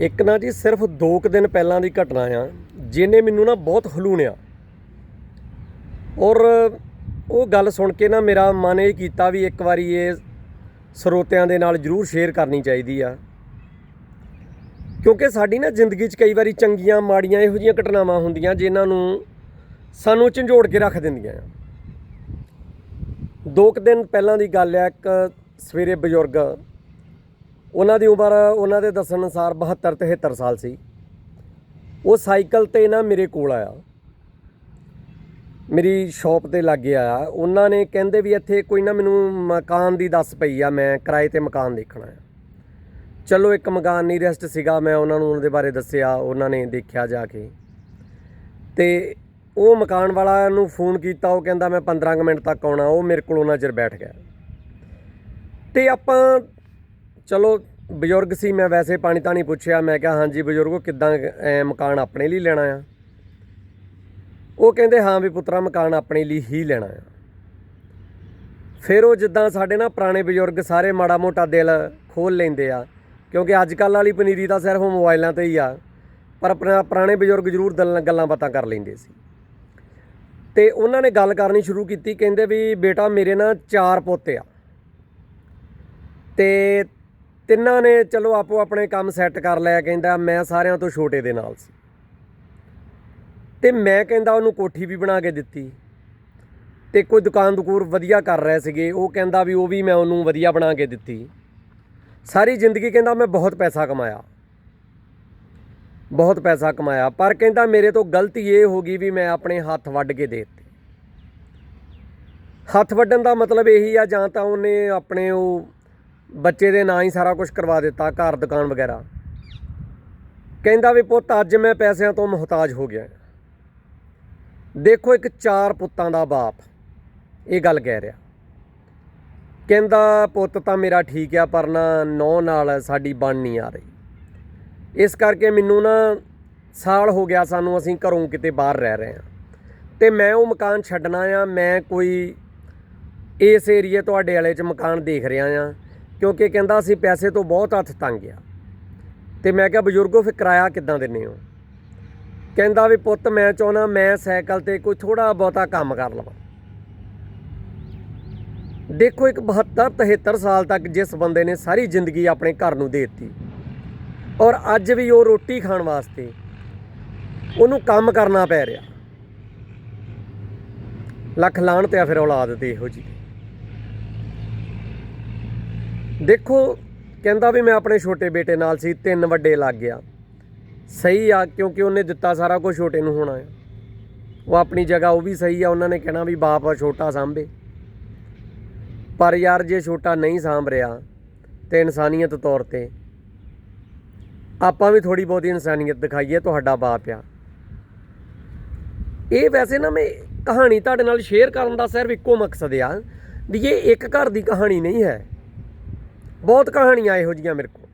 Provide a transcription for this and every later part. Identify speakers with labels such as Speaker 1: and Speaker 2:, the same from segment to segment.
Speaker 1: ਇੱਕ ਨਾ ਜੀ, ਸਿਰਫ 2 ਕੁ ਦਿਨ ਪਹਿਲਾਂ ਦੀ ਘਟਨਾ ਆ, ਜਿਹਨੇ ਮੈਨੂੰ ਨਾ ਬਹੁਤ ਹਲੂਣਿਆ। ਔਰ ਉਹ ਗੱਲ ਸੁਣ ਕੇ ਨਾ ਮੇਰਾ ਮਨ ਇਹ ਕੀਤਾ ਵੀ ਇੱਕ ਵਾਰੀ ਇਹ ਸਰੋਤਿਆਂ ਦੇ ਨਾਲ ਜ਼ਰੂਰ ਸ਼ੇਅਰ ਕਰਨੀ ਚਾਹੀਦੀ ਆ। ਕਿਉਂਕਿ ਸਾਡੀ ਨਾ ਜ਼ਿੰਦਗੀ 'ਚ ਕਈ ਵਾਰੀ ਚੰਗੀਆਂ, ਮਾੜੀਆਂ ਇਹੋ ਜਿਹੀਆਂ ਘਟਨਾਵਾਂ ਹੁੰਦੀਆਂ ਜਿਨ੍ਹਾਂ ਨੂੰ ਸਾਨੂੰ ਝੰਜੋੜ ਕੇ ਰੱਖ ਦਿੰਦੀਆਂ ਆ। ਦੋ ਕੁ ਦਿਨ ਪਹਿਲਾਂ ਦੀ ਗੱਲ ਆ, ਇੱਕ ਸਵੇਰੇ ਬਜ਼ੁਰਗ ਉਹਨਾਂ ਦੀ ਉਮਰ, ਉਹਨਾਂ ਦੇ ਦੱਸਣ ਅਨੁਸਾਰ 72 73 ਸਾਲ ਸੀ। ਉਹ ਸਾਈਕਲ ਤੇ ਨਾ ਮੇਰੇ ਕੋਲ ਆਇਆ। ਮੇਰੀ ਸ਼ਾਪ ਤੇ ਲੱਗੇ ਆਇਆ। ਉਹਨਾਂ ਨੇ ਕਹਿੰਦੇ ਵੀ ਇੱਥੇ ਕੋਈ ਨਾ ਮੈਨੂੰ ਮਕਾਨ ਦੀ ਦੱਸ ਪਈ ਆ, ਮੈਂ ਕਿਰਾਏ ਤੇ ਮਕਾਨ ਦੇਖਣਾ ਆ। ਚਲੋ ਇੱਕ ਮਕਾਨ ਨਹੀਂ ਰੈਸਟ ਸੀਗਾ, ਮੈਂ ਉਹਨਾਂ ਨੂੰ ਉਹਦੇ ਬਾਰੇ ਦੱਸਿਆ, ਉਹਨਾਂ ਨੇ ਦੇਖਿਆ ਜਾ ਕੇ। ਤੇ ਉਹ ਮਕਾਨ ਵਾਲਾ ਨੂੰ ਫੋਨ ਕੀਤਾ, ਉਹ ਕਹਿੰਦਾ ਮੈਂ 15 ਕੁ ਮਿੰਟ ਤੱਕ ਆਉਣਾ, ਉਹ ਮੇਰੇ ਕੋਲ ਉਹਨਾਂ ਚਿਰ ਬੈਠ ਗਿਆ। ਤੇ ਆਪਾਂ ਚਲੋ, ਬਜ਼ੁਰਗ ਸੀ, ਮੈਂ ਵੈਸੇ ਪਾਣੀ ਤਾਂ ਨਹੀਂ ਪੁੱਛਿਆ। ਮੈਂ ਕਿਹਾ, ਹਾਂਜੀ ਬਜ਼ੁਰਗੋ, ਕਿੱਦਾਂ ਮਕਾਨ ਆਪਣੇ ਲਈ ਲੈਣਾ ਆ? ਉਹ ਕਹਿੰਦੇ, ਹਾਂ ਵੀ ਪੁੱਤਰਾ, ਮਕਾਨ ਆਪਣੇ ਲਈ ਹੀ ਲੈਣਾ ਆ। ਫਿਰ ਉਹ ਜਿੱਦਾਂ ਸਾਡੇ ਨਾ ਪੁਰਾਣੇ ਬਜ਼ੁਰਗ ਸਾਰੇ ਮਾੜਾ ਮੋਟਾ ਦਿਲ ਖੋਲ ਲੈਂਦੇ ਆ, ਕਿਉਂਕਿ ਅੱਜ ਕੱਲ੍ਹ ਵਾਲੀ ਪਨੀਰੀ ਤਾਂ ਸਿਰਫ ਮੋਬਾਈਲਾਂ ਤੇ ਹੀ ਆ, ਪਰ ਪੁਰਾ- ਪੁਰਾਣੇ ਬਜ਼ੁਰਗ ਜ਼ਰੂਰ ਦਲ- ਗੱਲਾਂ ਬਾਤਾਂ ਕਰ ਲੈਂਦੇ ਸੀ। ਤੇ ਉਹਨਾਂ ਨੇ ਗੱਲ ਕਰਨੀ ਸ਼ੁਰੂ ਕੀਤੀ, ਕਹਿੰਦੇ ਵੀ ਬੇਟਾ ਮੇਰੇ ਨਾ ਚਾਰ ਪੋਤੇ ਆ। ਤੇ ਤਿੰਨਾਂ ਨੇ ਚਲੋ ਆਪੋ ਆਪਣੇ ਕੰਮ ਸੈੱਟ ਕਰ ਲਿਆ ਕਹਿੰਦਾ, ਮੈਂ ਸਾਰਿਆਂ ਤੋਂ ਛੋਟੇ ਦੇ ਨਾਲ ਸੀ। ਤੇ ਮੈਂ ਕਹਿੰਦਾ ਉਹਨੂੰ ਕੋਠੀ ਵੀ ਬਣਾ ਕੇ ਦਿੱਤੀ। ਤੇ ਕੋਈ ਦੁਕਾਨ ਦੁਕੂਰ ਵਧੀਆ ਕਰ ਰਹੇ ਸੀਗੇ, ਉਹ ਕਹਿੰਦਾ ਵੀ ਉਹ ਵੀ ਮੈਂ ਉਹਨੂੰ ਵਧੀਆ ਬਣਾ ਕੇ ਦਿੱਤੀ। ਸਾਰੀ ਜ਼ਿੰਦਗੀ ਕਹਿੰਦਾ ਮੈਂ ਬਹੁਤ ਪੈਸਾ ਕਮਾਇਆ। ਬਹੁਤ ਪੈਸਾ ਕਮਾਇਆ। ਪਰ ਕਹਿੰਦਾ ਮੇਰੇ ਤੋਂ ਗਲਤੀ ਇਹ ਹੋ ਗਈ ਵੀ ਮੈਂ ਆਪਣੇ ਹੱਥ ਵੱਢ ਕੇ ਦੇ ਦਿੱਤੇ। ਹੱਥ ਵੱਢਣ ਦਾ ਮਤਲਬ ਇਹੀ ਆ, ਜਾਂ ਤਾਂ ਉਹਨੇ ਆਪਣੇ ਉਹ ਬੱਚੇ ਦੇ ਨਾਂ ਹੀ ਸਾਰਾ ਕੁਝ ਕਰਵਾ ਦਿੱਤਾ, ਘਰ, ਦੁਕਾਨ ਵਗੈਰਾ। ਕਹਿੰਦਾ ਵੀ ਪੁੱਤ, ਅੱਜ ਮੈਂ ਪੈਸਿਆਂ ਤੋਂ ਮੁਹਤਾਜ ਹੋ ਗਿਆ। ਦੇਖੋ ਇੱਕ ਚਾਰ ਪੁੱਤਾਂ ਦਾ ਬਾਪ, ਇਹ ਗੱਲ ਕਹਿ ਰਿਹਾ। ਕਹਿੰਦਾ, ਪੁੱਤ ਤਾਂ ਮੇਰਾ ਠੀਕ ਆ, ਪਰ ਨਾ ਨੌ ਨਾਲ ਸਾਡੀ ਬਣ ਨਹੀਂ ਆ ਰਹੀ। ਇਸ ਕਰਕੇ ਮੈਨੂੰ ਨਾ ਸਾਲ ਹੋ ਗਿਆ ਸਾਨੂੰ ਅਸੀਂ ਘਰੋਂ ਕਿਤੇ ਬਾਹਰ ਰਹਿ ਰਹੇ ਹਾਂ। ਤੇ ਮੈਂ ਉਹ ਮਕਾਨ ਛੱਡਣਾ ਆ, ਮੈਂ ਕੋਈ ਇਸ ਏਰੀਏ ਤੁਹਾਡੇ ਵਾਲੇ 'ਚ ਮਕਾਨ ਦੇਖ ਰਿਹਾ ਆ। ਕਿਉਂਕਿ ਕਹਿੰਦਾ ਅਸੀਂ ਪੈਸੇ ਤੋਂ ਬਹੁਤ ਹੱਥ ਤੰਗ ਆ। ਤੇ ਮੈਂ ਕਿਹਾ, ਬਜ਼ੁਰਗੋ, ਫਿਰ ਕਿਰਾਇਆ ਕਿੱਦਾਂ ਦਿੰਨੇ ਹੋ? ਕਹਿੰਦਾ ਵੀ, ਪੁੱਤ, ਮੈਂ ਚਾਹੁੰਦਾ ਮੈਂ ਸਾਈਕਲ ਤੇ ਕੋਈ ਥੋੜਾ ਬਹੁਤਾ ਕੰਮ ਕਰ ਲਵਾਂ। ਦੇਖੋ, ਇੱਕ 72 73 ਸਾਲ ਤੱਕ ਜਿਸ ਬੰਦੇ ਨੇ ਸਾਰੀ ਜ਼ਿੰਦਗੀ ਆਪਣੇ ਘਰ ਨੂੰ ਦੇ ਦਿੱਤੀ। ਔਰ ਅੱਜ ਵੀ ਉਹ ਰੋਟੀ ਖਾਣ ਵਾਸਤੇ ਉਹਨੂੰ ਕੰਮ ਕਰਨਾ ਪੈ ਰਿਹਾ। ਲੱਖ ਲਾਣ ਤੇ ਆ ਫਿਰ ਔਲਾਦ ਤੇ ਇਹੋ ਜੀ ਦੇਖੋ, ਕਹਿੰਦਾ ਵੀ ਮੈਂ ਆਪਣੇ ਛੋਟੇ ਬੇਟੇ ਨਾਲ ਸੀ, ਤਿੰਨ ਵੱਡੇ ਲੱਗ ਗਿਆ। ਸਹੀ ਆ, ਕਿਉਂਕਿ ਉਹਨੇ ਦਿੱਤਾ ਸਾਰਾ ਕੁਝ ਛੋਟੇ ਨੂੰ ਹੋਣਾ ਆ। ਉਹ ਆਪਣੀ ਜਗ੍ਹਾ ਉਹ ਵੀ ਸਹੀ ਆ, ਉਹਨਾਂ ਨੇ ਕਹਿਣਾ ਵੀ ਬਾਪ ਛੋਟਾ ਸਾਂਭੇ। ਪਰ ਯਾਰ, ਜੇ ਛੋਟਾ ਨਹੀਂ ਸਾਂਭ ਰਿਹਾ, ਤੇ ਇਨਸਾਨੀਅਤ ਤੌਰ ਤੇ ਆਪਾਂ ਵੀ ਥੋੜੀ ਬਹੁਤੀ ਇਨਸਾਨੀਅਤ ਦਿਖਾਈਏ, ਤੁਹਾਡਾ ਬਾਪ ਆ। ਇਹ ਵੈਸੇ ਨਾ ਮੈਂ ਕਹਾਣੀ ਤੁਹਾਡੇ ਨਾਲ ਸ਼ੇਅਰ ਕਰਨ ਦਾ ਸਿਰਫ ਇੱਕੋ ਮਕਸਦ ਆ, ਵੀ ਇਹ ਇੱਕ ਘਰ ਦੀ ਕਹਾਣੀ ਨਹੀਂ ਹੈ। ਬਹੁਤ ਕਹਾਣੀਆਂ ਇਹੋ ਜੀਆਂ ਮੇਰੇ ਕੋਲ।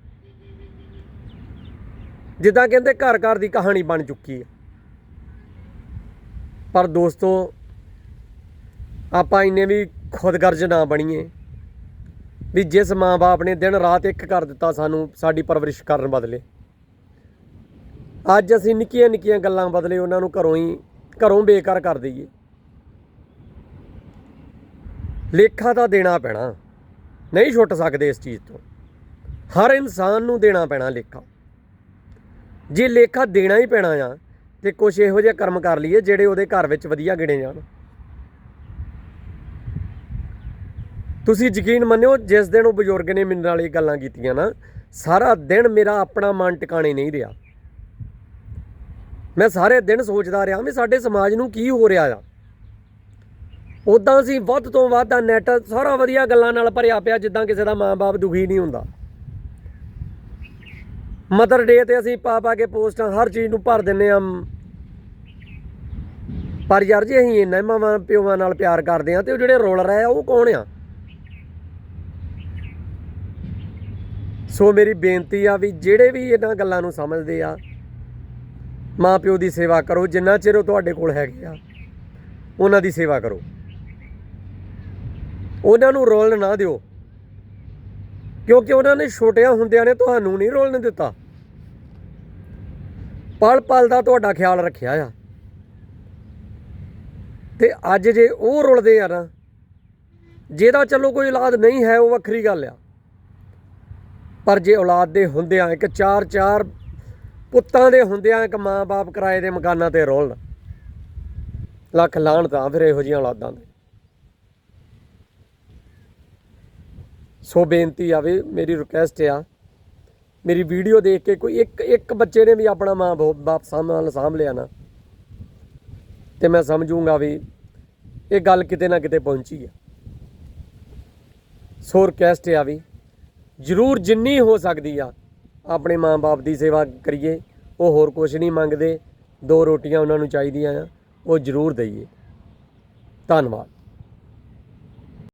Speaker 1: ਜਿੱਦਾਂ ਕਹਿੰਦੇ ਘਰ ਘਰ ਦੀ ਕਹਾਣੀ ਬਣ ਚੁੱਕੀ ਹੈ। ਪਰ ਦੋਸਤੋ, ਆਪਾਂ ਇੰਨੇ ਵੀ ਖੁਦਗਰਜ਼ ਨਾ ਬਣੀਏ ਵੀ ਜਿਸ ਮਾਂ-ਬਾਪ ਨੇ ਦਿਨ ਰਾਤ ਇੱਕ ਕਰ ਦਿੱਤਾ ਸਾਨੂੰ, ਸਾਡੀ ਪਰਵਰਿਸ਼ ਕਰਨ ਬਦਲੇ। ਅੱਜ ਅਸੀਂ ਨਿੱਕੀਆਂ ਨਿੱਕੀਆਂ ਗੱਲਾਂ ਬਦਲੇ ਉਹਨਾਂ ਨੂੰ ਘਰੋਂ ਹੀ, ਘਰੋਂ ਬੇਕਾਰ ਕਰ ਦਈਏ। ਲੇਖਾ ਤਾਂ ਦੇਣਾ ਪੈਣਾ। ਨਹੀਂ ਛੁੱਟ ਸਕਦੇ ਇਸ ਚੀਜ਼ ਤੋਂ। ਹਰ ਇਨਸਾਨ ਨੂੰ ਦੇਣਾ ਪੈਣਾ ਲੇਖਾ। ਜੇ ਲੇਖਾ ਦੇਣਾ ਹੀ ਪੈਣਾ ਆ, ਤੇ ਕੁਝ ਇਹੋ ਜਿਹੇ ਕਰਮ ਕਰ ਲਈਏ ਜਿਹੜੇ ਉਹਦੇ ਘਰ ਵਿੱਚ ਵਧੀਆ ਗਿਣੇ ਜਾਣ। ਤੁਸੀਂ ਯਕੀਨ ਮੰਨਿਓ, ਜਿਸ ਦਿਨ ਉਹ ਬਜ਼ੁਰਗ ਨੇ ਮੇਰੇ ਨਾਲ ਇਹ ਗੱਲਾਂ ਕੀਤੀਆਂ ਨਾ, ਸਾਰਾ ਦਿਨ ਮੇਰਾ ਆਪਣਾ ਮਨ ਟਿਕਾਣੇ ਨਹੀਂ ਰਿਹਾ। ਮੈਂ ਸਾਰੇ ਦਿਨ ਸੋਚਦਾ ਰਿਹਾ ਵੀ ਸਾਡੇ ਸਮਾਜ ਨੂੰ ਕੀ ਹੋ ਰਿਹਾ ਆ। ਉਦਾਂ ਅਸੀਂ ਵੱਧ ਤੋਂ ਵੱਧ ਆ ਨੈਟ ਸਾਰਾ ਵਧੀਆ ਗੱਲਾਂ ਨਾਲ ਭਰਿਆ ਪਿਆ, ਜਿੱਦਾਂ ਕਿਸੇ ਦਾ ਮਾਂ-ਬਾਪ ਦੁਖੀ ਨਹੀਂ ਹੁੰਦਾ। ਮਦਰ ਡੇ ਤੇ ਅਸੀਂ ਪਾ ਪਾ ਕੇ ਪੋਸਟਾਂ ਹਰ ਚੀਜ਼ ਨੂੰ ਭਰ ਦਿੰਨੇ ਆ। ਪਰ ਯਾਰ ਜੀ ਅਸੀਂ ਇੰਨਾ ਮਾਵਾਂ ਪਿਓਾਂ ਨਾਲ ਪਿਆਰ ਕਰਦੇ ਆ ਤੇ ਉਹ ਜਿਹੜੇ ਰੋਲ ਰਹੇ ਆ, ਉਹ ਕੌਣ ਆ? ਸੋ ਮੇਰੀ ਬੇਨਤੀ ਆ ਵੀ ਜਿਹੜੇ ਵੀ ਇਹਨਾਂ ਗੱਲਾਂ ਨੂੰ ਸਮਝਦੇ ਆ ਮਾਂ ਪਿਓ ਦੀ ਸੇਵਾ ਕਰੋ, ਜਿੰਨਾ ਚਿਰ ਉਹ ਤੁਹਾਡੇ ਕੋਲ ਹੈਗੇ ਆ, ਉਹਨਾਂ ਦੀ ਸੇਵਾ ਕਰੋ। ਉਹਨਾਂ ਨੂੰ ਰੋਲਣ ਨਾ ਦਿਓ। ਕਿਉਂਕਿ ਉਹਨਾਂ ਨੇ ਛੋਟਿਆਂ ਹੁੰਦਿਆਂ ਨੇ ਤੁਹਾਨੂੰ ਨਹੀਂ ਰੋਲਣ ਦਿੱਤਾ। ਪਲ ਪਲ ਦਾ ਤੁਹਾਡਾ ਖਿਆਲ ਰੱਖਿਆ ਆ। ਤੇ ਅੱਜ ਜੇ ਉਹ ਰੁਲਦੇ ਆ ਨਾ, ਜਿਹਦਾ ਚਲੋ ਕੋਈ ਔਲਾਦ ਨਹੀਂ ਹੈ, ਉਹ ਵੱਖਰੀ ਗੱਲ ਆ। ਪਰ ਜੇ ਔਲਾਦ ਦੇ ਹੁੰਦਿਆਂ ਇੱਕ ਚਾਰ ਚਾਰ ਪੁੱਤਾਂ ਦੇ ਹੁੰਦਿਆਂ ਇੱਕ ਮਾਂ-ਬਾਪ ਕਿਰਾਏ ਦੇ ਮਕਾਨਾਂ ਤੇ ਰੋਲਣ, ਲੱਖ ਲਾਹਣ ਤਾਂ ਫਿਰ ਇਹੋ ਜਿਹੀਆਂ ਔਲਾਦਾਂ ਦੇ ਸੋ ਬੇਨਤੀ ਆਵੇ ਮੇਰੀ ਰਿਕੁਐਸਟ ਆ, ਮੇਰੀ ਵੀਡੀਓ ਦੇਖ ਕੇ ਕੋਈ ਇੱਕ ਇੱਕ ਬੱਚੇ ਨੇ ਵੀ ਆਪਣਾ ਮਾਂ ਬਾਪ ਬਾਪ ਸਾਹਮਣੇ ਸਾਂਭ ਲਿਆ ਨਾ, ਤੇ ਮੈਂ ਸਮਝੂੰਗਾ ਵੀ ਇਹ ਗੱਲ ਕਿਤੇ ਨਾ ਕਿਤੇ ਪਹੁੰਚੀ ਆ। ਸੋ ਰਿਕੁਐਸਟ ਆ ਵੀ ਜ਼ਰੂਰ ਜਿੰਨੀ ਹੋ ਸਕਦੀ ਆ, ਆਪਣੇ ਮਾਂ-ਬਾਪ ਦੀ ਸੇਵਾ ਕਰੀਏ, ਉਹ ਹੋਰ ਕੁਝ ਨਹੀਂ ਮੰਗਦੇ, ਦੋ ਰੋਟੀਆਂ ਉਹਨਾਂ ਨੂੰ ਚਾਹੀਦੀਆਂ ਆ, ਉਹ ਜ਼ਰੂਰ ਦਈਏ। ਧੰਨਵਾਦ।